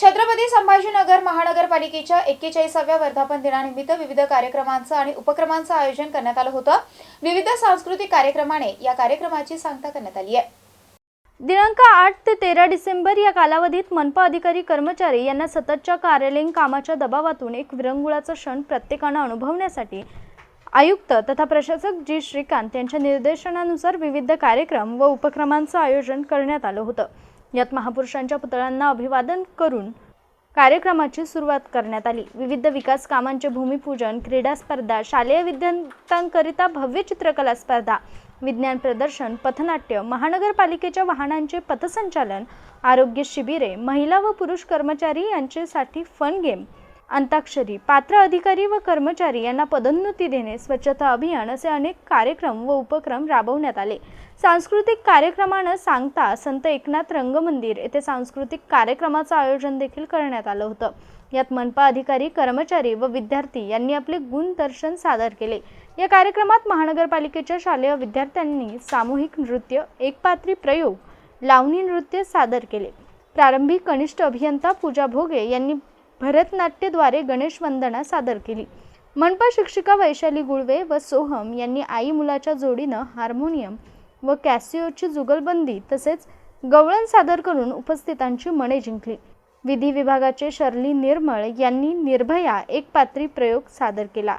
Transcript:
छत्रपती संभाजीनगर महानगरपालिकेच्या एक्केचाळीसाव्या वर्धापन दिनानिमित्त विविध कार्यक्रमांचं आणि उपक्रमांचं आयोजन करण्यात आलं होतं. विविध सांस्कृतिक कार्यक्रमाने या कार्यक्रमाची सांगता करण्यात आली आहे. दिनांक आठ ते तेरा डिसेंबर या कालावधीत मनपा अधिकारी कर्मचारी यांना सततच्या कार्यालयीन कामाच्या दबावातून एक विरंगुळाचा क्षण प्रत्येकानं अनुभवण्यासाठी आयुक्त तथा प्रशासक जी श्रीकांत यांच्या निर्देशनानुसार विविध कार्यक्रम व उपक्रमांचं आयोजन करण्यात आलं होतं. यात महापुरुषांच्या पुतळ्यांना अभिवादन करून कार्यक्रमाची सुरुवात करण्यात आली. विविध विकास कामांचे भूमिपूजन क्रीडा स्पर्धा शालेय विद्यार्थ्यांकरिता भव्य चित्रकला स्पर्धा विज्ञान प्रदर्शन पथनाट्य महानगरपालिकेच्या वाहनांचे पथसंचालन आरोग्य शिबिरे महिला व पुरुष कर्मचारी यांच्यासाठी फन गेम अंताक्षरी पात्र अधिकारी व कर्मचारी यांना पदोन्नती देणे स्वच्छता अभियान असे अनेक कार्यक्रम व उपक्रम राबवण्यात आले. सांस्कृतिक कार्यक्रमानं सांगता संत एकनाथ रंगमंदिर येथे सांस्कृतिक कार्यक्रमाचं आयोजन देखील करण्यात आलं होतं. यात मनपा अधिकारी कर्मचारी व विद्यार्थी यांनी आपले गुणदर्शन सादर केले. या कार्यक्रमात महानगरपालिकेच्या शालेय विद्यार्थ्यांनी सामूहिक नृत्य एकपात्री प्रयोग लावणी नृत्य सादर केले. प्रारंभी कनिष्ठ अभियंता पूजा भोगे यांनी भरतनाट्यद्वारे गणेश वंदना सादर केली. मनपा शिक्षिका वैशाली गुळवे व सोहम यांनी आई मुलाच्या जोडीनं हार्मोनियम व कॅसिओची जुगलबंदी तसेच गवळण सादर करून उपस्थितांची मने जिंकली. विधी विभागाचे शर्ली निर्मळ यांनी निर्भया एक पात्री प्रयोग सादर केला.